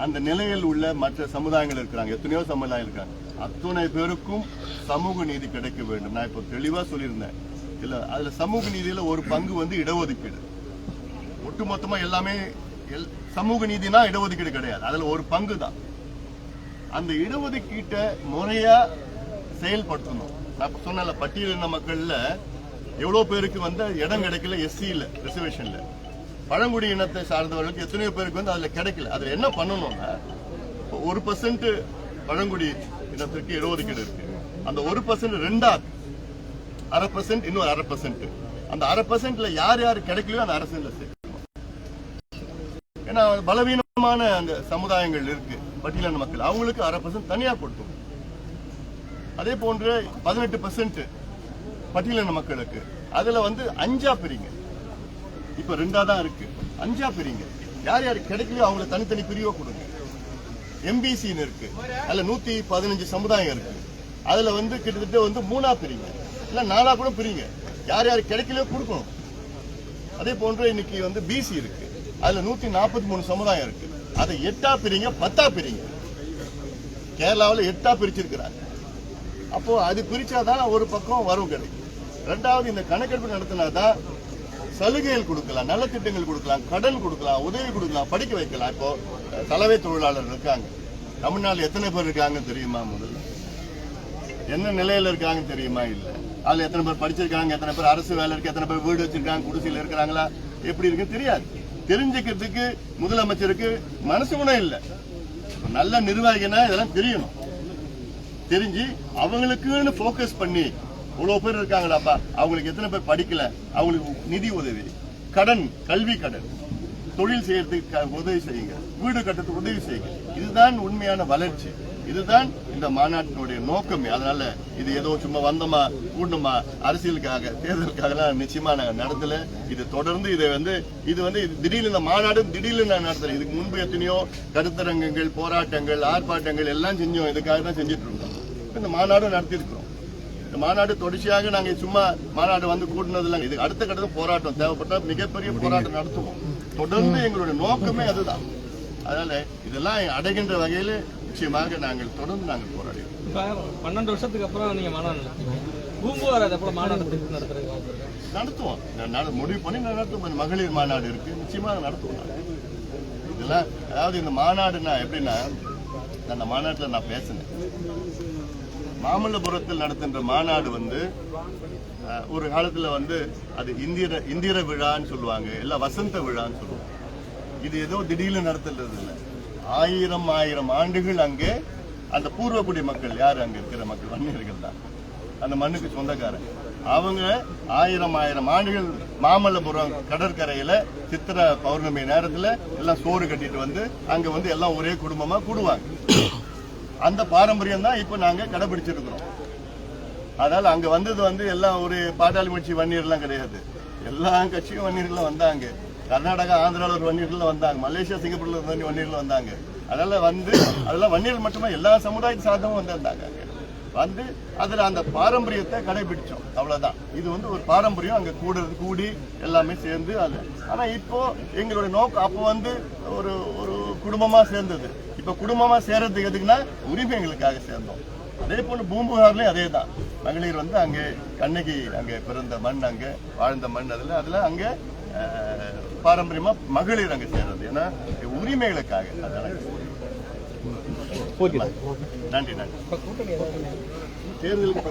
அந்த நிலையில் உள்ள மற்ற சமுதாயங்கள் இருக்கிறாங்க. எத்தனையோ சமுதாயம் இருக்காங்க. அத்துணை பேருக்கும் சமூக நீதி கிடைக்க வேண்டும். நான் இப்போ தெளிவா சொல்லியிருந்தேன். இல்ல அதுல சமூக நீதியில ஒரு பங்கு வந்து இடஒதுக்கீடு. ஒட்டுமொத்தமா எல்லாமே எல்- சமூக நீதினா இடஒதுக்கீடு கிடையாது. அதுல ஒரு பங்கு தான். அந்த இடஒதுக்கீட்டை முறையா செயல்படுத்தணும். நான் சொன்னல பட்டியலின மக்கள்ல எவ்வளோ பேருக்கு வந்து இடம் கிடைக்கல எஸ்சியில் ரிசர்வேஷன்ல பழங்குடி இனத்தை சார்ந்தவர்களுக்கு எத்தனையோ பேருக்கு வந்து அதில் கிடைக்கல. அதில் என்ன பண்ணணும்னா ஒரு பர்சன்ட் பழங்குடி இனத்திற்கு இடஒதுக்கீடு இருக்கு. அந்த ஒரு பர்சன்ட் ரெண்டா அரை பர்சன்ட் இன்னும் அரை பர்சன்ட் அந்த அரை பர்சன்ட்ல யார் யார் கிடைக்கலையோ அந்த அரசியல சேர்க்கணும். ஏன்னா பலவீனமான அந்த சமுதாயங்கள் இருக்கு பட்டியலான மக்கள். அவங்களுக்கு அரை பர்சன்ட் தனியா கொடுத்தோம் அதே போன்று பதினெட்டு பர்சன்ட் பட்டியலின மக்களுக்கு. அதுல வந்து அஞ்சா பிரிங்க. இப்ப ரெண்டாக தான் இருக்கு. அஞ்சா பிரிங்க. யார் யார் கிடைக்கலையோ அவங்கள தனித்தனி பிரிவா கொடுங்க. எம்பிசின்னு இருக்குது அதில் நூற்றி பதினஞ்சு சமுதாயம் இருக்கு. அதுல வந்து கிட்டத்தட்ட வந்து மூணா பிரிங்க. இல்லை நாலாக கூட பிரிங்க. யார் யார் கிடைக்கலையோ கொடுக்கணும். அதே போன்று இன்னைக்கு வந்து பிசி இருக்கு. அதுல நூத்தி நாற்பத்தி மூணு சமுதாயம் இருக்கு. அதை எட்டா பிரிங்க பத்தா பிரிங்க. கேரளாவில் எட்டா பிரிச்சிருக்கிறாங்க. அப்போ அது பிரிச்சாதான் ஒரு பக்கம் வரும் கிடைக்கும் ரெண்டாவது இந்த கணக்கெடுப்பு நடத்தினாதான் சலுகைகள் கொடுக்கலாம் நலத்திட்டங்கள் கொடுக்கலாம் கடன் கொடுக்கலாம் உதவி கொடுக்கலாம் படிக்க வைக்கலாம். இப்போ தலைமை சலவை தொழிலாளர் இருக்காங்க. தமிழ்நாட்டில் எத்தனை பேர் இருக்காங்கன்னு தெரியுமா முதல்ல? என்ன நிலையில இருக்காங்க தெரியுமா? இல்ல. அதுல எத்தனை பேர் படிச்சிருக்காங்க எத்தனை பேர் அரசு வேலை இருக்கு எத்தனை பேர் வீடு வச்சிருக்காங்க குடிசையில் இருக்கிறாங்களா எப்படி இருக்குன்னு தெரியாது. தெரிஞ்சுக்கிறதுக்கு முதலமைச்சருக்கு மனசு குணம் இல்ல. நல்ல நிர்வாகினா இதெல்லாம் தெரியணும். தெரிஞ்சு அவங்களுக்குன்னு ஃபோக்கஸ் பண்ணி இவ்வளோ பேர் இருக்காங்களாப்பா அவங்களுக்கு எத்தனை பேர் படிக்கல? அவங்களுக்கு நிதி உதவி. கடன் கல்வி கடன். தொழில் செய்யறதுக்கு உதவி செய்யுங்க. வீடு கட்டுறதுக்கு உதவி செய்யுங்க. இதுதான் உண்மையான வளர்ச்சி. இதுதான் இந்த மாநாட்டினுடைய நோக்கமே. அதனால இது ஏதோ சும்மா வந்தோமா கூடணுமா அரசியலுக்காக தேர்தலுக்காகலாம் நிச்சயமா நாங்கள் நடத்தல. இது தொடர்ந்து இதை வந்து இது வந்து இது திடீர்னு இந்த மாநாடு திடீர்னு நான் நடத்தல. இதுக்கு முன்பு எத்தனையோ கருத்தரங்கங்கள் போராட்டங்கள் ஆர்ப்பாட்டங்கள் எல்லாம் செஞ்சோம். இதுக்காக தான் செஞ்சுட்டு இருந்தோம். இந்த மாநாடும் நடத்தியிருக்கிறோம். மாநாடு தொடர்ச்சியாக நாங்க சும்மா மாநாடு வந்து கூட்டினதுல இது அடுத்த கட்டத்தில் போராட்டம். தேவைப்பட்டா மிகப்பெரிய போராட்டம் நடத்துவோம். தொடர்ந்து எங்களுடைய நோக்கமே அதுதான். அதனால இதெல்லாம் அடைகின்ற வகையில் நிச்சயமாக நாங்கள் தொடர்ந்து நாங்கள் போராடுவோம் பன்னெண்டு வருஷத்துக்கு அப்புறம் நீங்க மாநாடு நடத்துவோம். முடிவு பண்ணி நடத்துவோம். மகளிர் மாநாடு இருக்கு. நிச்சயமாக நடத்துவோம். இதெல்லாம் அதாவது இந்த மாநாடுனா எப்படின்னா அந்த மாநாட்டில் நான் பேசினேன். மாமல்லபுரத்தில் நடத்துகின்ற மாநாடு வந்து ஒரு காலத்தில் வந்து அது இந்திர இந்திர விழான்னு சொல்லுவாங்க. இல்லை வசந்த விழான்னு சொல்லுவாங்க. இது ஏதோ திடீர்னு நடத்துறது இல்லை. ஆயிரம் ஆயிரம் ஆண்டுகள் அங்கே அந்த பூர்வக்குடி மக்கள் யார் அங்கே இருக்கிற மக்கள்? வன்னியர்கள் தான். அந்த மண்ணுக்கு சொந்தக்காரங்க அவங்க ஆயிரம் ஆயிரம் ஆண்டுகள் மாமல்லபுரம் கடற்கரையில சித்திர பௌர்ணமி நேரத்துல எல்லாம் சோறு கட்டிட்டு வந்து அங்க வந்து எல்லாம் ஒரே குடும்பமா கூடுவாங்க. அந்த பாரம்பரியம் தான் இப்ப நாங்க கடைபிடிச்சிருக்கிறோம். அதனால அங்க வந்தது வந்து எல்லாம் ஒரு பாட்டாளி கட்சி வன்னியர்லாம் கிடையாது. எல்லா கட்சியும் வன்னியர்லாம் வந்தாங்க. கர்நாடகா ஆந்திராவில் ஒரு வன்னியர்கள் வந்தாங்க. மலேசியா சிங்கப்பூர்ல இருந்த வன்னியர்கள் வந்தாங்க. அதனால வந்து அதெல்லாம் வன்னியர்கள் மட்டுமே எல்லா சமுதாயத்தை சாதமும் வந்திருந்தாங்க வந்து அதுல அந்த பாரம்பரியத்தை கடைபிடிச்சோம். அவ்வளவுதான். இது வந்து ஒரு பாரம்பரியம். அங்க கூடுறது கூடி எல்லாமே சேர்ந்து அது. ஆனா இப்போ எங்களுடைய நோக்கம் அப்போ வந்து ஒரு ஒரு குடும்பமா சேர்ந்தது. இப்ப குடும்பமா சேர்றதுக்கு எதுக்குன்னா உரிமைகளுக்காக சேர்ந்தோம். அதே போல பூம்புகார்லயும் அதே தான் மகளிர் வந்து அங்கே கண்ணகி அங்கே பிறந்த மண் அங்கே வாழ்ந்த மண் அதுல அதுல அங்க அஹ், பாரம்பரியமா மகளிர் அங்க சேர்றது. ஏன்னா உரிமைகளுக்காக அதனால நன்றி நன்றி. தேர்தலுக்கு